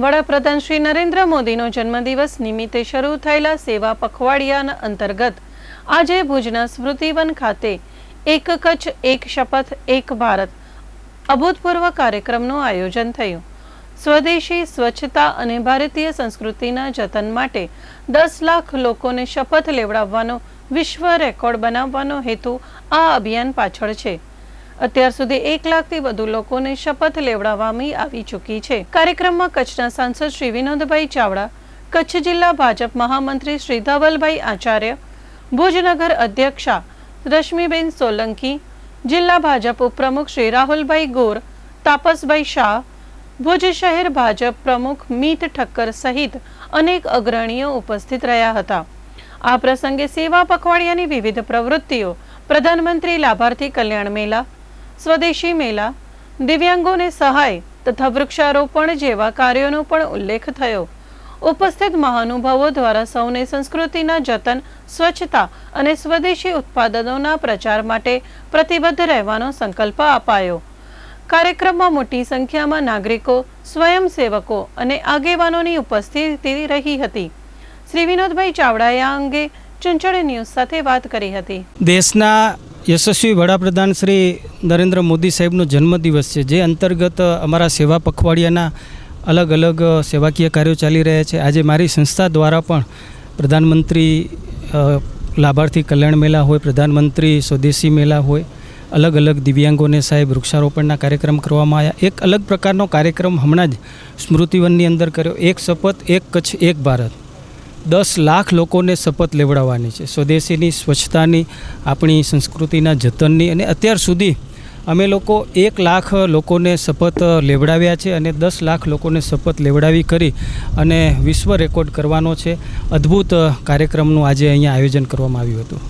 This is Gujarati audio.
વડાપ્રધાન શ્રી નરેન્દ્ર મોદીનો જન્મદિવસ નિમિત્તે શરૂ થયેલા સેવા પખવાડિયાના અંતર્ગત આજે ભુજના સ્મૃતિવન ખાતે એક કચ્છ, એક શપથ, એક ભારત અભૂતપૂર્વ કાર્યક્રમનું આયોજન થયું. સ્વદેશી સ્વચ્છતા અને ભારતીય સંસ્કૃતિના જતન માટે દસ લાખ લોકોને શપથ લેવડાવવાનો વિશ્વ રેકોર્ડ બનાવવાનો હેતુ આ અભિયાન પાછળ છે. અત્યાર સુધી એક લાખથી વધુ લોકોને શપથ લેવડાવવામાં આવી ચૂકી છે. કાર્યક્રમમાં કચ્છના સાંસદ શ્રી વિનોદભાઈ ચાવડા, કચ્છ જિલ્લા ભાજપ મહામંત્રી શ્રી ધવલભાઈ આચાર્ય, ભુજનગર અધ્યક્ષા રશ્મિબેન સોલંકી, જિલ્લા ભાજપ ઉપપ્રમુખ શ્રી રાહુલભાઈ ગોર, તાપસભાઈ શાહ, ભુજ શહેર ભાજપ પ્રમુખ મીત ઠક્કર સહિત અનેક અગ્રણીઓ ઉપસ્થિત રહ્યા હતા. આ પ્રસંગે સેવા પખવાડિયાની વિવિધ પ્રવૃત્તિઓ, પ્રધાનમંત્રી લાભાર્થી કલ્યાણ મેળા સ્વદેશી મેળા દિવ્યાંગોને સહાય તથા વૃક્ષારોપણ જેવા કાર્યોનો પણ ઉલ્લેખ થયો. ઉપસ્થિત મહાનુભાવો દ્વારા સૌને સંસ્કૃતિના જતન, સ્વચ્છતા અને સ્વદેશી ઉત્પાદનોના પ્રચાર માટે પ્રતિબદ્ધ રહેવાનો સંકલ્પ અપાયો. કાર્યક્રમમાં મોટી સંખ્યામાં નાગરિકો, સ્વયંસેવકો અને આગેવાનોની ઉપસ્થિતિ રહી હતી. શ્રી વિનોદભાઈ ચાવડાએ આ અંગે ચંચળ ન્યૂઝ સાથે વાત કરી હતી. દેશના યશસ્વી વડાપ્રધાન શ્રી નરેન્દ્ર મોદી સાહેબનો જન્મદિવસ છે, જે અંતર્ગત અમારા સેવા પખવાડિયાના અલગ અલગ સેવાકીય કાર્યો ચાલી રહ્યા છે. આજે મારી સંસ્થા દ્વારા પણ પ્રધાનમંત્રી લાભાર્થી કલ્યાણ મેળા હોય, પ્રધાનમંત્રી સ્વદેશી મેળા હોય, અલગ અલગ દિવ્યાંગોને સાહેબ વૃક્ષારોપણના કાર્યક્રમ કરવામાં આવ્યા. એક અલગ પ્રકારનો કાર્યક્રમ હમણાં જ સ્મૃતિવનની અંદર કર્યો. એક શપથ, એક કચ્છ, એક ભારત. દસ લાખ લોકોને શપથ લેવડાવવાની છે. સ્વદેશીની સ્વચ્છતાની, આપણી સંસ્કૃતિના જતનની અને અત્યાર સુધી અમે લોકો એક લાખ લોકોને શપથ લેવડાવ્યા છે અને દસ લાખ લોકોને શપથ લેવડાવી કરી અને વિશ્વ રેકોર્ડ કરવાનો છે. અદ્ભુત કાર્યક્રમનું આજે અહીંયા આયોજન કરવામાં આવ્યું હતું.